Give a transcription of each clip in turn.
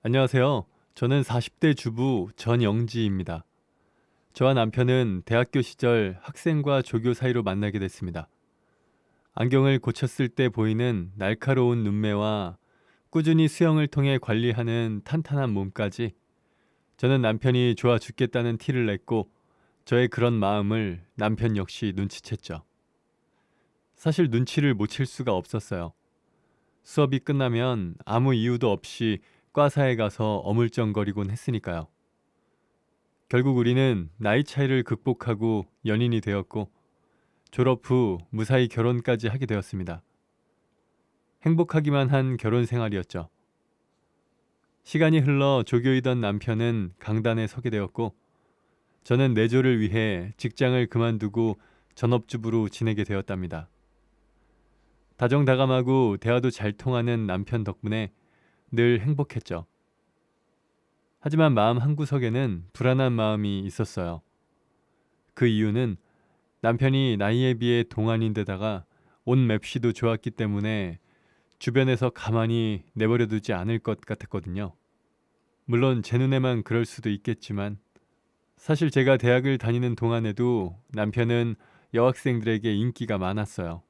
안녕하세요. 저는 40대 주부 전영지입니다. 저와 남편은 대학교 시절 학생과 조교 사이로 만나게 됐습니다. 안경을 고쳤을 때 보이는 날카로운 눈매와 꾸준히 수영을 통해 관리하는 탄탄한 몸까지 저는 남편이 좋아 죽겠다는 티를 냈고 저의 그런 마음을 남편 역시 눈치챘죠. 사실 눈치를 못 챌 수가 없었어요. 수업이 끝나면 아무 이유도 없이 과사에 가서 어물쩡거리곤 했으니까요. 결국 우리는 나이 차이를 극복하고 연인이 되었고 졸업 후 무사히 결혼까지 하게 되었습니다. 행복하기만 한 결혼 생활이었죠. 시간이 흘러 조교이던 남편은 강단에 서게 되었고 저는 내조를 위해 직장을 그만두고 전업주부로 지내게 되었답니다. 다정다감하고 대화도 잘 통하는 남편 덕분에 늘 행복했죠. 하지만 마음 한구석에는 불안한 마음이 있었어요. 그 이유는 남편이 나이에 비해 동안인데다가 옷 맵시도 좋았기 때문에 주변에서 가만히 내버려 두지 않을 것 같았거든요. 물론 제 눈에만 그럴 수도 있겠지만 사실 제가 대학을 다니는 동안에도 남편은 여학생들에게 인기가 많았어요.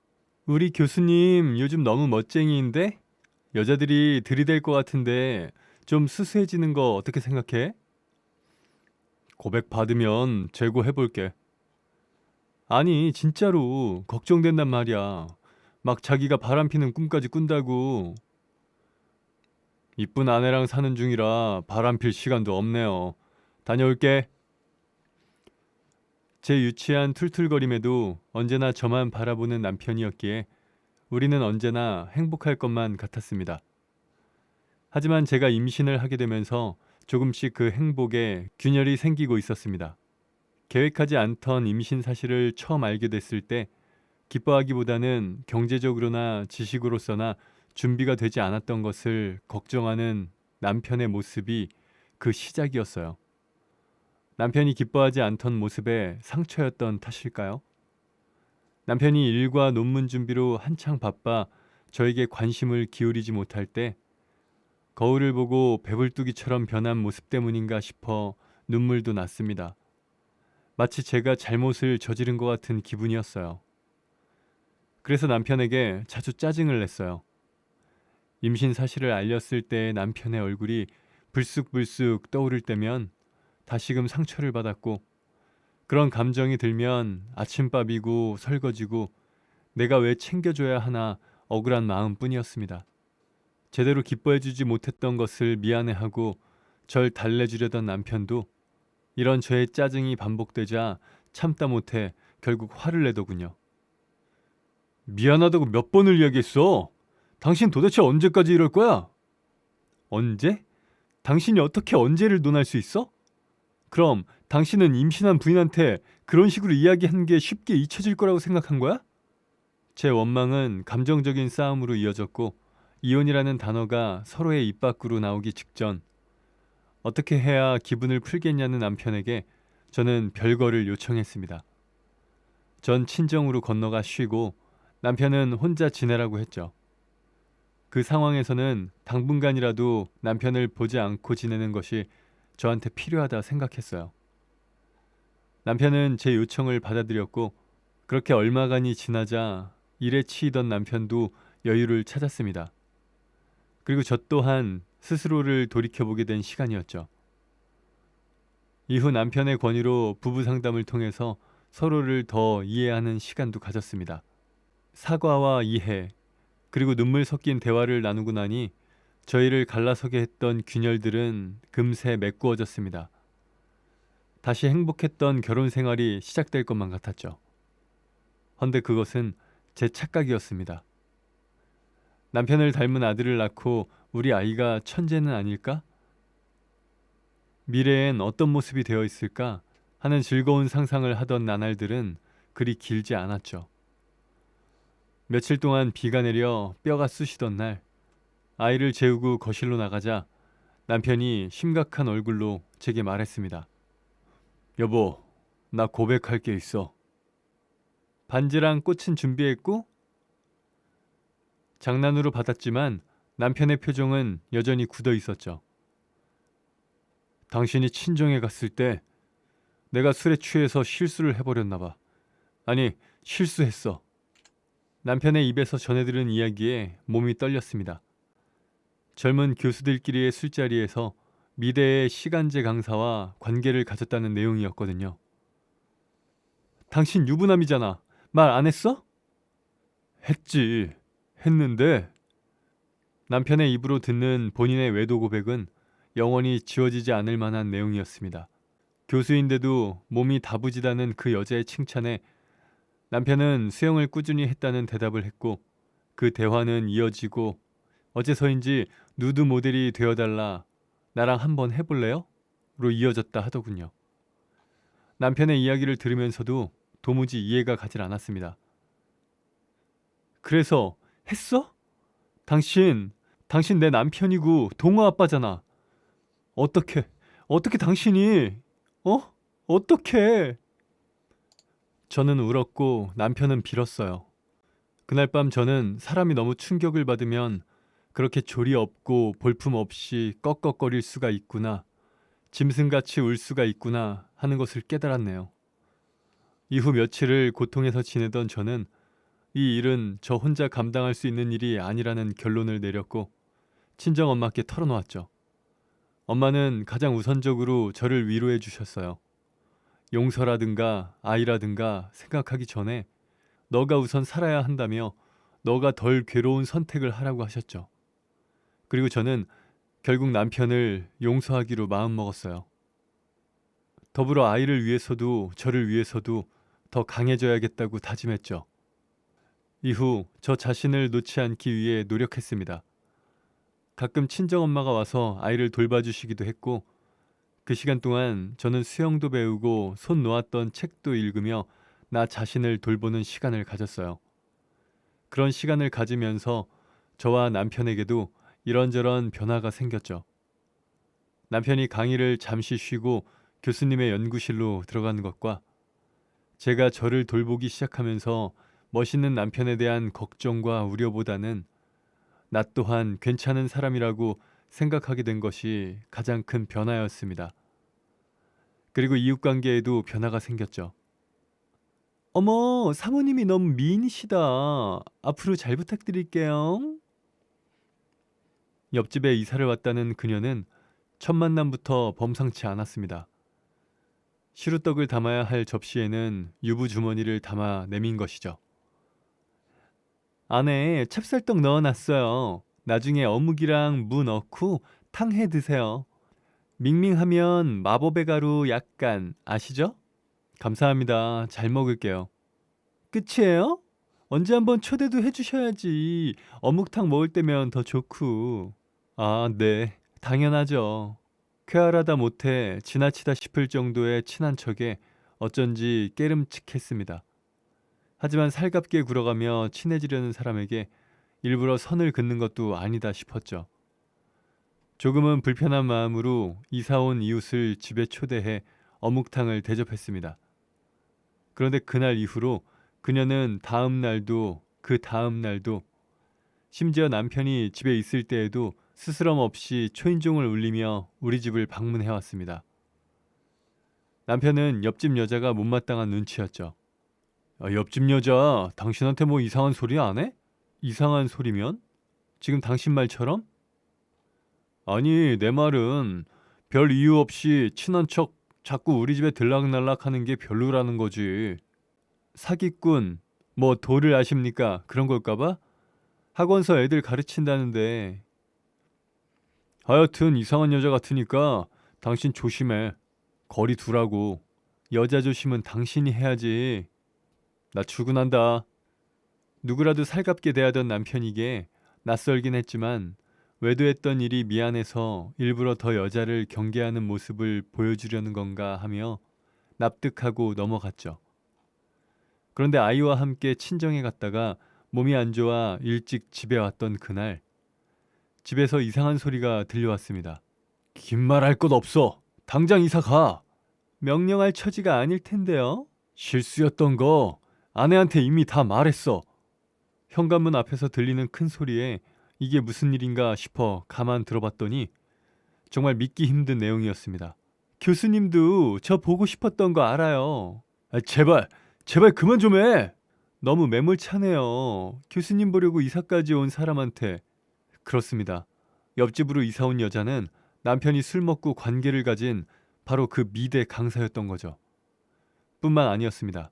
우리 교수님 요즘 너무 멋쟁이인데 여자들이 들이댈 것 같은데 좀 수수해지는 거 어떻게 생각해? 고백 받으면 재고해 볼게. 아니 진짜로 걱정된단 말이야. 막 자기가 바람피는 꿈까지 꾼다고. 이쁜 아내랑 사는 중이라 바람필 시간도 없네요. 다녀올게. 제 유치한 툴툴거림에도 언제나 저만 바라보는 남편이었기에 우리는 언제나 행복할 것만 같았습니다. 하지만 제가 임신을 하게 되면서 조금씩 그 행복에 균열이 생기고 있었습니다. 계획하지 않던 임신 사실을 처음 알게 됐을 때 기뻐하기보다는 경제적으로나 지식으로서나 준비가 되지 않았던 것을 걱정하는 남편의 모습이 그 시작이었어요. 남편이 기뻐하지 않던 모습에 상처였던 탓일까요? 남편이 일과 논문 준비로 한창 바빠 저에게 관심을 기울이지 못할 때 거울을 보고 배불뚝이처럼 변한 모습 때문인가 싶어 눈물도 났습니다. 마치 제가 잘못을 저지른 것 같은 기분이었어요. 그래서 남편에게 자주 짜증을 냈어요. 임신 사실을 알렸을 때 남편의 얼굴이 불쑥불쑥 떠오를 때면 다시금 상처를 받았고 그런 감정이 들면 아침밥이고 설거지고 내가 왜 챙겨줘야 하나 억울한 마음뿐이었습니다. 제대로 기뻐해주지 못했던 것을 미안해하고 절 달래주려던 남편도 이런 저의 짜증이 반복되자 참다 못해 결국 화를 내더군요. 미안하다고 몇 번을 이야기했어? 당신 도대체 언제까지 이럴 거야? 언제? 당신이 어떻게 언제를 논할 수 있어? 그럼 당신은 임신한 부인한테 그런 식으로 이야기한 게 쉽게 잊혀질 거라고 생각한 거야? 제 원망은 감정적인 싸움으로 이어졌고 이혼이라는 단어가 서로의 입 밖으로 나오기 직전 어떻게 해야 기분을 풀겠냐는 남편에게 저는 별거를 요청했습니다. 전 친정으로 건너가 쉬고 남편은 혼자 지내라고 했죠. 그 상황에서는 당분간이라도 남편을 보지 않고 지내는 것이 저한테 필요하다 생각했어요. 남편은 제 요청을 받아들였고 그렇게 얼마간이 지나자 일에 치이던 남편도 여유를 찾았습니다. 그리고 저 또한 스스로를 돌이켜보게 된 시간이었죠. 이후 남편의 권유로 부부 상담을 통해서 서로를 더 이해하는 시간도 가졌습니다. 사과와 이해, 그리고 눈물 섞인 대화를 나누고 나니 저희를 갈라서게 했던 균열들은 금세 메꾸어졌습니다. 다시 행복했던 결혼 생활이 시작될 것만 같았죠. 헌데 그것은 제 착각이었습니다. 남편을 닮은 아들을 낳고 우리 아이가 천재는 아닐까? 미래엔 어떤 모습이 되어 있을까 하는 즐거운 상상을 하던 나날들은 그리 길지 않았죠. 며칠 동안 비가 내려 뼈가 쑤시던 날 아이를 재우고 거실로 나가자 남편이 심각한 얼굴로 제게 말했습니다. 여보, 나 고백할 게 있어. 반지랑 꽃은 준비했고? 장난으로 받았지만 남편의 표정은 여전히 굳어 있었죠. 당신이 친정에 갔을 때 내가 술에 취해서 실수를 해버렸나 봐. 아니, 실수했어. 남편의 입에서 전해들은 이야기에 몸이 떨렸습니다. 젊은 교수들끼리의 술자리에서 미대의 시간제 강사와 관계를 가졌다는 내용이었거든요. 당신 유부남이잖아. 말 안 했어? 했지. 했는데 남편의 입으로 듣는 본인의 외도 고백은 영원히 지워지지 않을 만한 내용이었습니다. 교수인데도 몸이 다부지다는 그 여자의 칭찬에 남편은 수영을 꾸준히 했다는 대답을 했고 그 대화는 이어지고 어째서인지 누드 모델이 되어달라 나랑 한번 해볼래요? 로 이어졌다 하더군요. 남편의 이야기를 들으면서도 도무지 이해가 가질 않았습니다. 그래서 했어? 당신, 당신 내 남편이고 동호 아빠잖아. 어떻게, 어떻게 당신이, 어? 어떻게? 저는 울었고 남편은 빌었어요. 그날 밤 저는 사람이 너무 충격을 받으면 그렇게 조리 없고 볼품 없이 꺽꺽거릴 수가 있구나. 짐승같이 울 수가 있구나 하는 것을 깨달았네요. 이후 며칠을 고통에서 지내던 저는 이 일은 저 혼자 감당할 수 있는 일이 아니라는 결론을 내렸고 친정 엄마께 털어놓았죠. 엄마는 가장 우선적으로 저를 위로해 주셨어요. 용서라든가 아이라든가 생각하기 전에 너가 우선 살아야 한다며 너가 덜 괴로운 선택을 하라고 하셨죠. 그리고 저는 결국 남편을 용서하기로 마음먹었어요. 더불어 아이를 위해서도 저를 위해서도 더 강해져야겠다고 다짐했죠. 이후 저 자신을 놓지 않기 위해 노력했습니다. 가끔 친정엄마가 와서 아이를 돌봐주시기도 했고 그 시간 동안 저는 수영도 배우고 손 놓았던 책도 읽으며 나 자신을 돌보는 시간을 가졌어요. 그런 시간을 가지면서 저와 남편에게도 이런저런 변화가 생겼죠. 남편이 강의를 잠시 쉬고 교수님의 연구실로 들어가는 것과 제가 저를 돌보기 시작하면서 멋있는 남편에 대한 걱정과 우려보다는 나 또한 괜찮은 사람이라고 생각하게 된 것이 가장 큰 변화였습니다. 그리고 이웃 관계에도 변화가 생겼죠. 어머, 사모님이 너무 미인이시다. 앞으로 잘 부탁드릴게요. 옆집에 이사를 왔다는 그녀는 첫 만남부터 범상치 않았습니다. 시루떡을 담아야 할 접시에는 유부 주머니를 담아 내민 것이죠. 안에 찹쌀떡 넣어놨어요. 나중에 어묵이랑 무 넣고 탕 해 드세요. 밍밍하면 마법의 가루 약간 아시죠? 감사합니다. 잘 먹을게요. 끝이에요? 언제 한번 초대도 해주셔야지. 어묵탕 먹을 때면 더 좋고. 아, 네. 당연하죠. 쾌활하다 못해 지나치다 싶을 정도의 친한 척에 어쩐지 깨름칙했습니다. 하지만 살갑게 굴어가며 친해지려는 사람에게 일부러 선을 긋는 것도 아니다 싶었죠. 조금은 불편한 마음으로 이사 온 이웃을 집에 초대해 어묵탕을 대접했습니다. 그런데 그날 이후로 그녀는 다음 날도 그 다음 날도 심지어 남편이 집에 있을 때에도 스스럼 없이 초인종을 울리며 우리 집을 방문해 왔습니다. 남편은 옆집 여자가 못마땅한 눈치였죠. 아, 옆집 여자 당신한테 뭐 이상한 소리 안 해? 이상한 소리면? 지금 당신 말처럼? 아니 내 말은 별 이유 없이 친한 척 자꾸 우리 집에 들락날락 하는 게 별로라는 거지. 사기꾼, 뭐 도를 아십니까? 그런 걸까봐? 학원서 애들 가르친다는데. 하여튼 이상한 여자 같으니까 당신 조심해. 거리 두라고. 여자 조심은 당신이 해야지. 나 출근한다. 누구라도 살갑게 대하던 남편이기에 낯설긴 했지만 외도했던 일이 미안해서 일부러 더 여자를 경계하는 모습을 보여주려는 건가 하며 납득하고 넘어갔죠. 그런데 아이와 함께 친정에 갔다가 몸이 안 좋아 일찍 집에 왔던 그날 집에서 이상한 소리가 들려왔습니다. 긴 말 할 것 없어. 당장 이사 가. 명령할 처지가 아닐 텐데요. 실수였던 거 아내한테 이미 다 말했어. 현관문 앞에서 들리는 큰 소리에 이게 무슨 일인가 싶어 가만 들어봤더니 정말 믿기 힘든 내용이었습니다. 교수님도 저 보고 싶었던 거 알아요. 아, 제발, 제발 그만 좀 해. 너무 매몰차네요. 교수님 보려고 이사까지 온 사람한테. 그렇습니다. 옆집으로 이사 온 여자는 남편이 술 먹고 관계를 가진 바로 그 미대 강사였던 거죠. 뿐만 아니었습니다.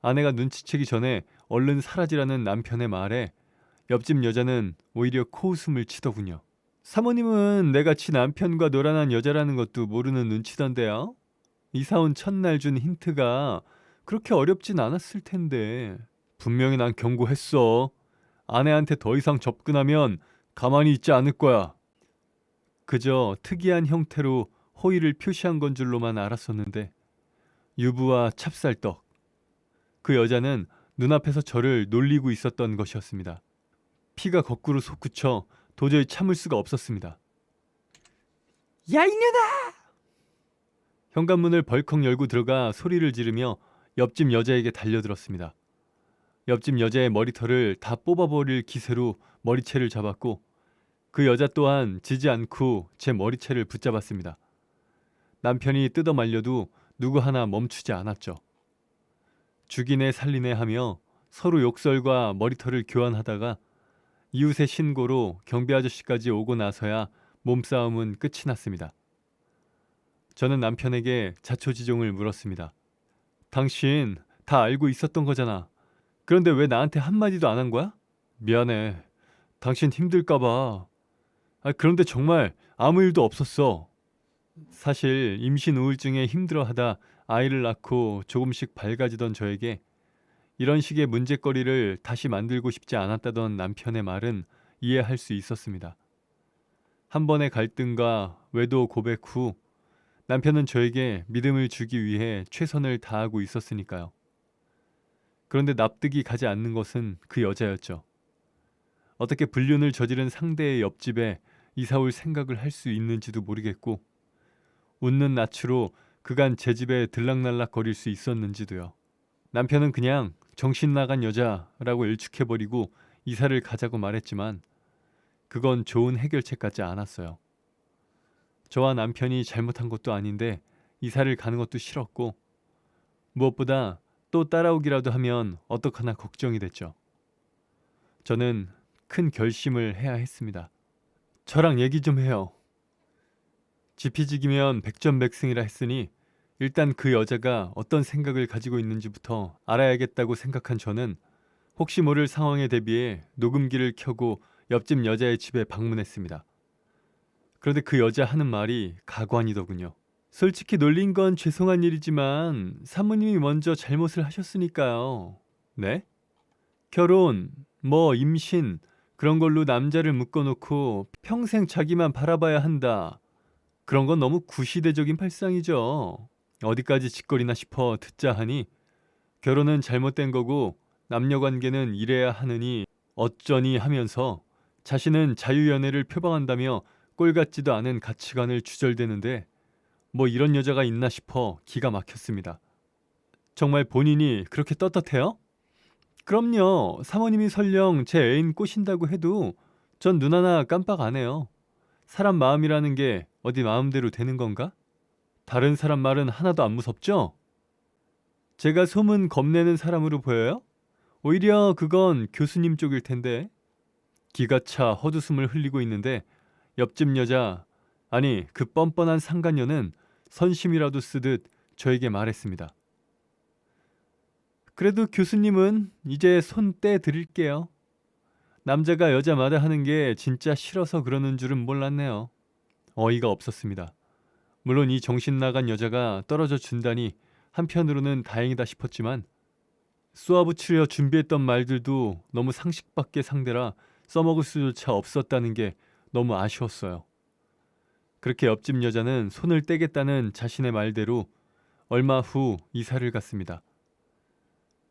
아내가 눈치채기 전에 얼른 사라지라는 남편의 말에 옆집 여자는 오히려 코웃음을 치더군요. 사모님은 내같이 남편과 노란한 여자라는 것도 모르는 눈치던데요. 이사 온 첫날 준 힌트가 그렇게 어렵진 않았을 텐데. 분명히 난 경고했어. 아내한테 더 이상 접근하면 가만히 있지 않을 거야. 그저 특이한 형태로 호의를 표시한 건 줄로만 알았었는데 유부와 찹쌀떡. 그 여자는 눈앞에서 저를 놀리고 있었던 것이었습니다. 피가 거꾸로 솟구쳐 도저히 참을 수가 없었습니다. 야 이년아! 현관문을 벌컥 열고 들어가 소리를 지르며 옆집 여자에게 달려들었습니다. 옆집 여자의 머리털을 다 뽑아버릴 기세로 머리채를 잡았고 그 여자 또한 지지 않고 제 머리채를 붙잡았습니다. 남편이 뜯어 말려도 누구 하나 멈추지 않았죠. 죽이네 살리네 하며 서로 욕설과 머리털을 교환하다가 이웃의 신고로 경비 아저씨까지 오고 나서야 몸싸움은 끝이 났습니다. 저는 남편에게 자초지종을 물었습니다. 당신 다 알고 있었던 거잖아. 그런데 왜 나한테 한마디도 안 한 거야? 미안해. 당신 힘들까봐. 아, 그런데 정말 아무 일도 없었어. 사실 임신 우울증에 힘들어하다 아이를 낳고 조금씩 밝아지던 저에게 이런 식의 문제거리를 다시 만들고 싶지 않았다던 남편의 말은 이해할 수 있었습니다. 한 번의 갈등과 외도 고백 후 남편은 저에게 믿음을 주기 위해 최선을 다하고 있었으니까요. 그런데 납득이 가지 않는 것은 그 여자였죠. 어떻게 불륜을 저지른 상대의 옆집에 이사 올 생각을 할 수 있는지도 모르겠고 웃는 낯으로 그간 제 집에 들락날락 거릴 수 있었는지도요. 남편은 그냥 정신 나간 여자라고 일축해버리고 이사를 가자고 말했지만 그건 좋은 해결책 같지 않았어요. 저와 남편이 잘못한 것도 아닌데 이사를 가는 것도 싫었고 무엇보다 또 따라오기라도 하면 어떡하나 걱정이 됐죠. 저는 큰 결심을 해야 했습니다. 저랑 얘기 좀 해요. 지피지기면 백전백승이라 했으니 일단 그 여자가 어떤 생각을 가지고 있는지부터 알아야겠다고 생각한 저는 혹시 모를 상황에 대비해 녹음기를 켜고 옆집 여자의 집에 방문했습니다. 그런데 그 여자 하는 말이 가관이더군요. 솔직히 놀린 건 죄송한 일이지만 사모님이 먼저 잘못을 하셨으니까요. 네? 결혼, 뭐 임신 그런 걸로 남자를 묶어놓고 평생 자기만 바라봐야 한다. 그런 건 너무 구시대적인 발상이죠. 어디까지 짓거리나 싶어 듣자 하니 결혼은 잘못된 거고 남녀 관계는 이래야 하느니 어쩌니 하면서 자신은 자유연애를 표방한다며 꼴 같지도 않은 가치관을 주절대는데 뭐 이런 여자가 있나 싶어 기가 막혔습니다. 정말 본인이 그렇게 떳떳해요? 그럼요. 사모님이 설령 제 애인 꼬신다고 해도 전 눈 하나 깜빡 안 해요. 사람 마음이라는 게 어디 마음대로 되는 건가? 다른 사람 말은 하나도 안 무섭죠? 제가 소문 겁내는 사람으로 보여요? 오히려 그건 교수님 쪽일 텐데. 기가 차 헛웃음을 흘리고 있는데 옆집 여자, 아니 그 뻔뻔한 상간녀는 선심이라도 쓰듯 저에게 말했습니다. 그래도 교수님은 이제 손 떼 드릴게요. 남자가 여자마다 하는 게 진짜 싫어서 그러는 줄은 몰랐네요. 어이가 없었습니다. 물론 이 정신 나간 여자가 떨어져 준다니 한편으로는 다행이다 싶었지만 쏘아붙이려 준비했던 말들도 너무 상식 밖의 상대라 써먹을 수조차 없었다는 게 너무 아쉬웠어요. 그렇게 옆집 여자는 손을 떼겠다는 자신의 말대로 얼마 후 이사를 갔습니다.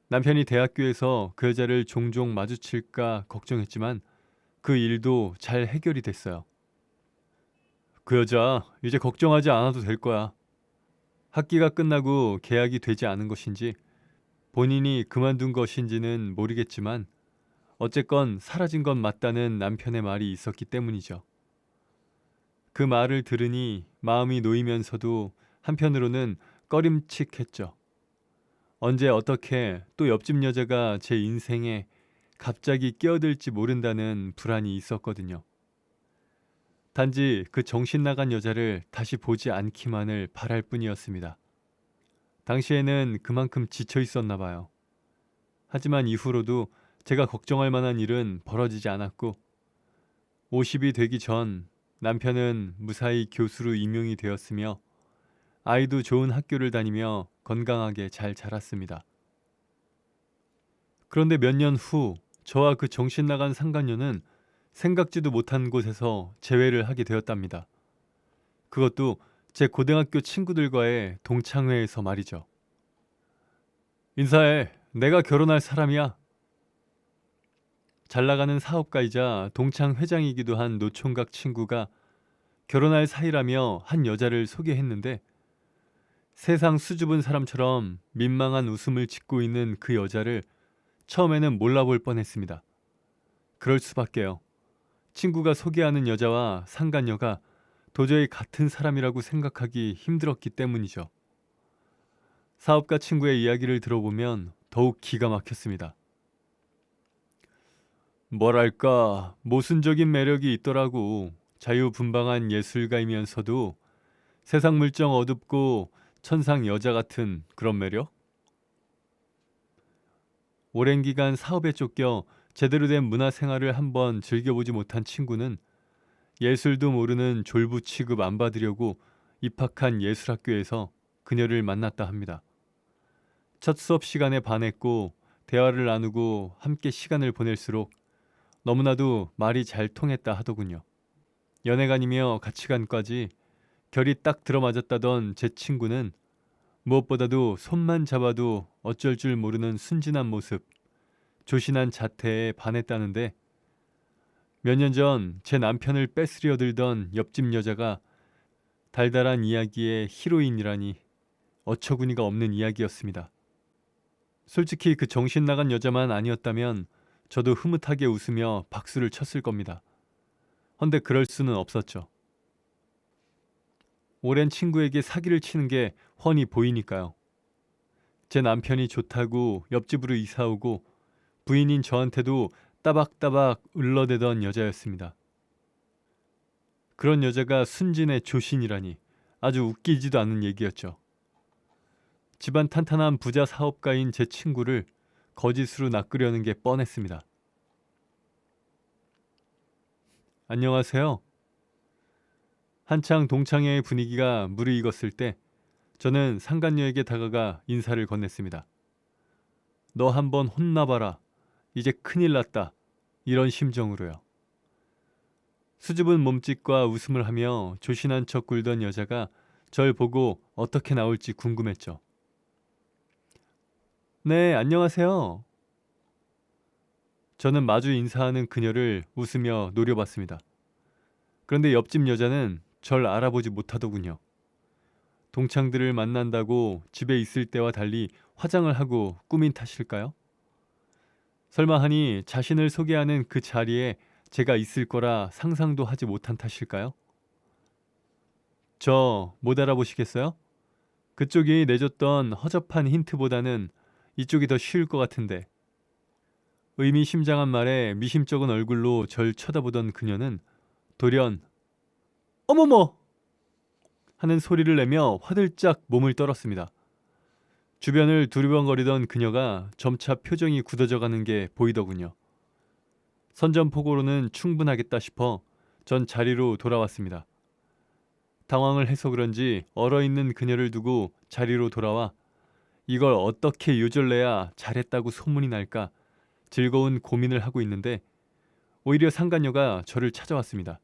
남편이 대학교에서 그 여자를 종종 마주칠까 걱정했지만 그 일도 잘 해결이 됐어요. 그 여자 이제 걱정하지 않아도 될 거야. 학기가 끝나고 계약이 되지 않은 것인지 본인이 그만둔 것인지는 모르겠지만 어쨌건 사라진 건 맞다는 남편의 말이 있었기 때문이죠. 그 말을 들으니 마음이 놓이면서도 한편으로는 꺼림칙했죠. 언제 어떻게 또 옆집 여자가 제 인생에 갑자기 끼어들지 모른다는 불안이 있었거든요. 단지 그 정신 나간 여자를 다시 보지 않기만을 바랄 뿐이었습니다. 당시에는 그만큼 지쳐 있었나 봐요. 하지만 이후로도 제가 걱정할 만한 일은 벌어지지 않았고 50이 되기 전 남편은 무사히 교수로 임용이 되었으며 아이도 좋은 학교를 다니며 건강하게 잘 자랐습니다. 그런데 몇 년 후 저와 그 정신 나간 상간녀는 생각지도 못한 곳에서 재회를 하게 되었답니다. 그것도 제 고등학교 친구들과의 동창회에서 말이죠. 인사해. 내가 결혼할 사람이야. 잘 나가는 사업가이자 동창 회장이기도 한 노총각 친구가 결혼할 사이라며 한 여자를 소개했는데 세상 수줍은 사람처럼 민망한 웃음을 짓고 있는 그 여자를 처음에는 몰라볼 뻔했습니다. 그럴 수밖에요. 친구가 소개하는 여자와 상간녀가 도저히 같은 사람이라고 생각하기 힘들었기 때문이죠. 사업가 친구의 이야기를 들어보면 더욱 기가 막혔습니다. 뭐랄까 모순적인 매력이 있더라고. 자유분방한 예술가이면서도 세상 물정 어둡고 천상 여자 같은 그런 매력? 오랜 기간 사업에 쫓겨 제대로 된 문화 생활을 한번 즐겨보지 못한 친구는 예술도 모르는 졸부 취급 안 받으려고 입학한 예술학교에서 그녀를 만났다 합니다. 첫 수업 시간에 반했고 대화를 나누고 함께 시간을 보낼수록 너무나도 말이 잘 통했다 하더군요. 연애관이며 가치관까지 결이 딱 들어맞았다던 제 친구는 무엇보다도 손만 잡아도 어쩔 줄 모르는 순진한 모습, 조신한 자태에 반했다는데 몇 년 전 제 남편을 뺏으려 들던 옆집 여자가 달달한 이야기의 히로인이라니 어처구니가 없는 이야기였습니다. 솔직히 그 정신 나간 여자만 아니었다면 저도 흐뭇하게 웃으며 박수를 쳤을 겁니다. 헌데 그럴 수는 없었죠. 오랜 친구에게 사기를 치는 게 훤히 보이니까요. 제 남편이 좋다고 옆집으로 이사 오고 부인인 저한테도 따박따박 을러대던 여자였습니다. 그런 여자가 순진의 조신이라니 아주 웃기지도 않은 얘기였죠. 집안 탄탄한 부자 사업가인 제 친구를 거짓으로 낚으려는 게 뻔했습니다. 안녕하세요. 한창 동창회의 분위기가 무르익었을 때 저는 상간녀에게 다가가 인사를 건넸습니다. 너 한번 혼나봐라. 이제 큰일 났다. 이런 심정으로요. 수줍은 몸짓과 웃음을 하며 조신한 척 굴던 여자가 절 보고 어떻게 나올지 궁금했죠. 네, 안녕하세요. 저는 마주 인사하는 그녀를 웃으며 노려봤습니다. 그런데 옆집 여자는 절 알아보지 못하더군요. 동창들을 만난다고 집에 있을 때와 달리 화장을 하고 꾸민 탓일까요? 설마 하니 자신을 소개하는 그 자리에 제가 있을 거라 상상도 하지 못한 탓일까요? 저 못 알아보시겠어요? 그쪽이 내줬던 허접한 힌트보다는 이쪽이 더 쉬울 것 같은데. 의미심장한 말에 미심쩍은 얼굴로 절 쳐다보던 그녀는 돌연 어머머! 하는 소리를 내며 화들짝 몸을 떨었습니다. 주변을 두리번거리던 그녀가 점차 표정이 굳어져 가는 게 보이더군요. 선전포고로는 충분하겠다 싶어 전 자리로 돌아왔습니다. 당황을 해서 그런지 얼어있는 그녀를 두고 자리로 돌아와 이걸 어떻게 요절내야 잘했다고 소문이 날까 즐거운 고민을 하고 있는데 오히려 상간녀가 저를 찾아왔습니다.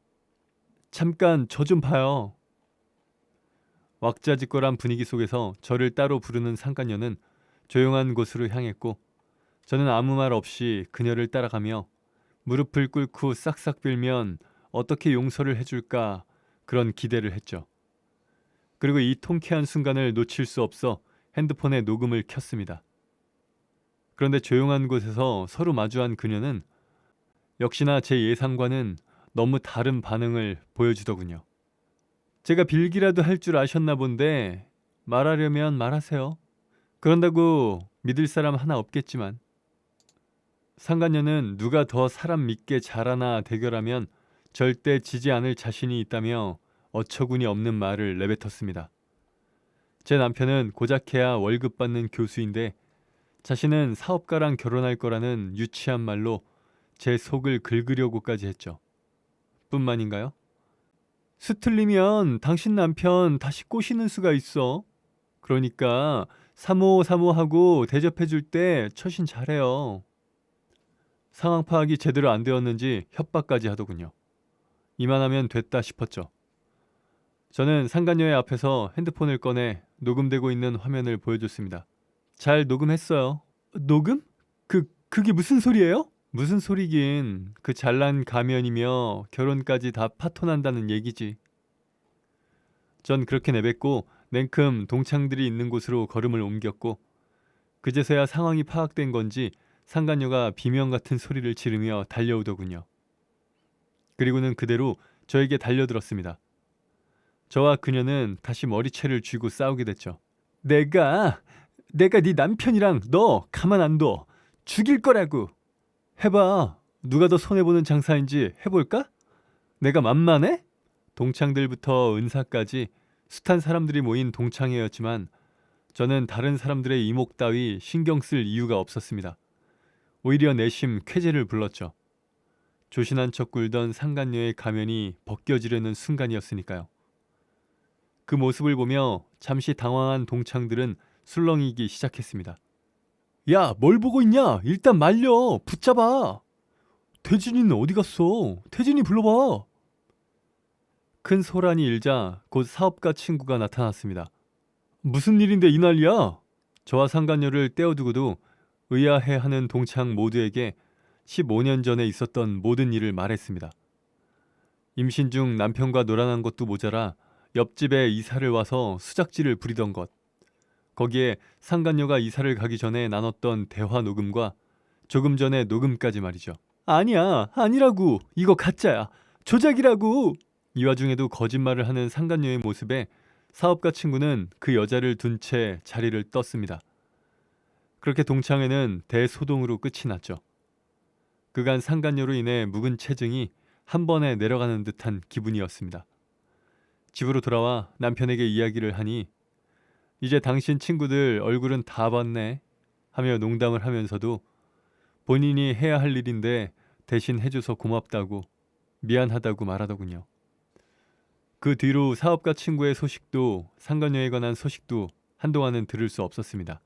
잠깐 저 좀 봐요. 왁자지껄한 분위기 속에서 저를 따로 부르는 상간녀는 조용한 곳으로 향했고 저는 아무 말 없이 그녀를 따라가며 무릎을 꿇고 싹싹 빌면 어떻게 용서를 해줄까 그런 기대를 했죠. 그리고 이 통쾌한 순간을 놓칠 수 없어 핸드폰에 녹음을 켰습니다. 그런데 조용한 곳에서 서로 마주한 그녀는 역시나 제 예상과는 너무 다른 반응을 보여주더군요. 제가 빌기라도 할 줄 아셨나 본데 말하려면 말하세요. 그런다고 믿을 사람 하나 없겠지만 상간녀는 누가 더 사람 믿게 잘하나 대결하면 절대 지지 않을 자신이 있다며 어처구니 없는 말을 내뱉었습니다. 제 남편은 고작해야 월급 받는 교수인데 자신은 사업가랑 결혼할 거라는 유치한 말로 제 속을 긁으려고까지 했죠. 뿐만인가요? 수틀리면 당신 남편 다시 꼬시는 수가 있어. 그러니까 사모 사모하고 대접해 줄 때 처신 잘해요. 상황 파악이 제대로 안 되었는지 협박까지 하더군요. 이만하면 됐다 싶었죠. 저는 상간녀의 앞에서 핸드폰을 꺼내 녹음되고 있는 화면을 보여줬습니다. 잘 녹음했어요. 녹음? 그 그게 무슨 소리예요? 무슨 소리긴 그 잘난 가면이며 결혼까지 다 파토난다는 얘기지. 전 그렇게 내뱉고 냉큼 동창들이 있는 곳으로 걸음을 옮겼고 그제서야 상황이 파악된 건지 상간녀가 비명 같은 소리를 지르며 달려오더군요. 그리고는 그대로 저에게 달려들었습니다. 저와 그녀는 다시 머리채를 쥐고 싸우게 됐죠. 내가 내가 네 남편이랑 너 가만 안 둬. 죽일 거라고. 해봐. 누가 더 손해보는 장사인지 해볼까? 내가 만만해? 동창들부터 은사까지 숱한 사람들이 모인 동창회였지만 저는 다른 사람들의 이목 따위 신경 쓸 이유가 없었습니다. 오히려 내심 쾌재를 불렀죠. 조신한 척 굴던 상간녀의 가면이 벗겨지려는 순간이었으니까요. 그 모습을 보며 잠시 당황한 동창들은 술렁이기 시작했습니다. 야, 뭘 보고 있냐? 일단 말려. 붙잡아. 태진이는 어디 갔어? 태진이 불러봐. 큰 소란이 일자 곧 사업가 친구가 나타났습니다. 무슨 일인데 이 난리야? 저와 상간녀를 떼어두고도 의아해하는 동창 모두에게 15년 전에 있었던 모든 일을 말했습니다. 임신 중 남편과 놀아난 것도 모자라 옆집에 이사를 와서 수작질을 부리던 것. 거기에 상간녀가 이사를 가기 전에 나눴던 대화 녹음과 조금 전에 녹음까지 말이죠. 아니야, 아니라고. 이거 가짜야. 조작이라고. 이 와중에도 거짓말을 하는 상간녀의 모습에 사업가 친구는 그 여자를 둔 채 자리를 떴습니다. 그렇게 동창회는 대소동으로 끝이 났죠. 그간 상간녀로 인해 묵은 체증이 한 번에 내려가는 듯한 기분이었습니다. 집으로 돌아와 남편에게 이야기를 하니 이제 당신 친구들 얼굴은 다 봤네 하며 농담을 하면서도 본인이 해야 할 일인데 대신 해줘서 고맙다고 미안하다고 말하더군요. 그 뒤로 사업가 친구의 소식도 상간녀에 관한 소식도 한동안은 들을 수 없었습니다.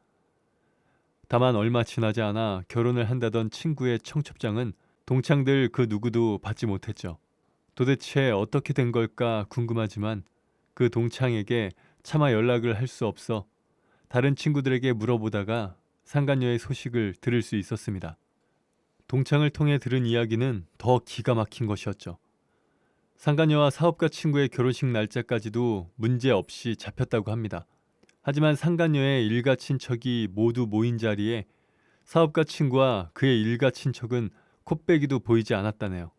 다만 얼마 지나지 않아 결혼을 한다던 친구의 청첩장은 동창들 그 누구도 받지 못했죠. 도대체 어떻게 된 걸까 궁금하지만 그 동창에게 차마 연락을 할 수 없어 다른 친구들에게 물어보다가 상간녀의 소식을 들을 수 있었습니다. 동창을 통해 들은 이야기는 더 기가 막힌 것이었죠. 상간녀와 사업가 친구의 결혼식 날짜까지도 문제 없이 잡혔다고 합니다. 하지만 상간녀의 일가 친척이 모두 모인 자리에 사업가 친구와 그의 일가 친척은 콧배기도 보이지 않았다네요.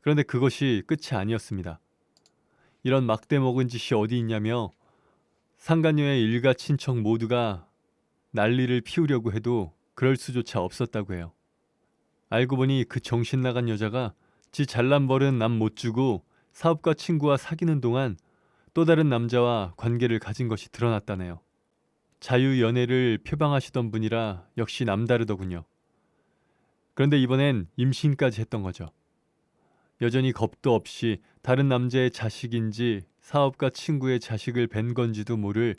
그런데 그것이 끝이 아니었습니다. 이런 막대 먹은 짓이 어디 있냐며 상간녀의 일가 친척 모두가 난리를 피우려고 해도 그럴 수조차 없었다고 해요. 알고 보니 그 정신 나간 여자가 지 잘난 벌은 남 못 주고 사업가 친구와 사귀는 동안 또 다른 남자와 관계를 가진 것이 드러났다네요. 자유 연애를 표방하시던 분이라 역시 남다르더군요. 그런데 이번엔 임신까지 했던 거죠. 여전히 겁도 없이 다른 남자의 자식인지 사업가 친구의 자식을 뵌 건지도 모를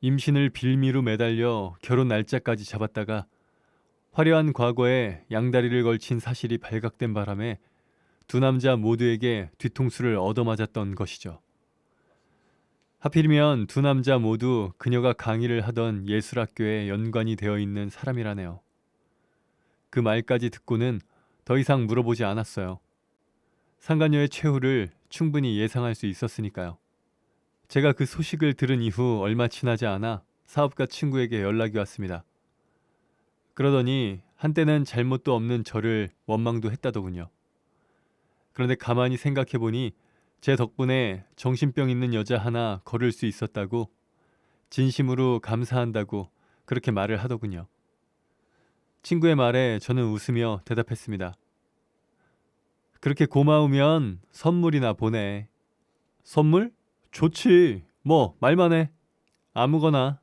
임신을 빌미로 매달려 결혼 날짜까지 잡았다가 화려한 과거에 양다리를 걸친 사실이 발각된 바람에 두 남자 모두에게 뒤통수를 얻어맞았던 것이죠. 하필이면 두 남자 모두 그녀가 강의를 하던 예술학교에 연관이 되어 있는 사람이라네요. 그 말까지 듣고는 더 이상 물어보지 않았어요. 상간녀의 최후를 충분히 예상할 수 있었으니까요. 제가 그 소식을 들은 이후 얼마 지나지 않아 사업가 친구에게 연락이 왔습니다. 그러더니 한때는 잘못도 없는 저를 원망도 했다더군요. 그런데 가만히 생각해 보니 제 덕분에 정신병 있는 여자 하나 걸을 수 있었다고 진심으로 감사한다고 그렇게 말을 하더군요. 친구의 말에 저는 웃으며 대답했습니다. 그렇게 고마우면 선물이나 보내. 선물? 좋지. 뭐 말만 해. 아무거나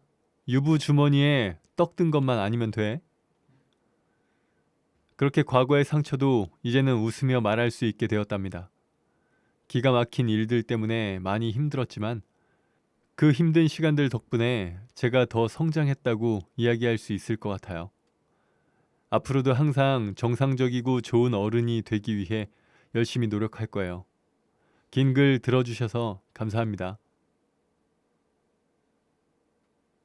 유부 주머니에 떡 든 것만 아니면 돼. 그렇게 과거의 상처도 이제는 웃으며 말할 수 있게 되었답니다. 기가 막힌 일들 때문에 많이 힘들었지만 그 힘든 시간들 덕분에 제가 더 성장했다고 이야기할 수 있을 것 같아요. 앞으로도 항상 정상적이고 좋은 어른이 되기 위해 열심히 노력할 거예요. 긴 글 들어주셔서 감사합니다.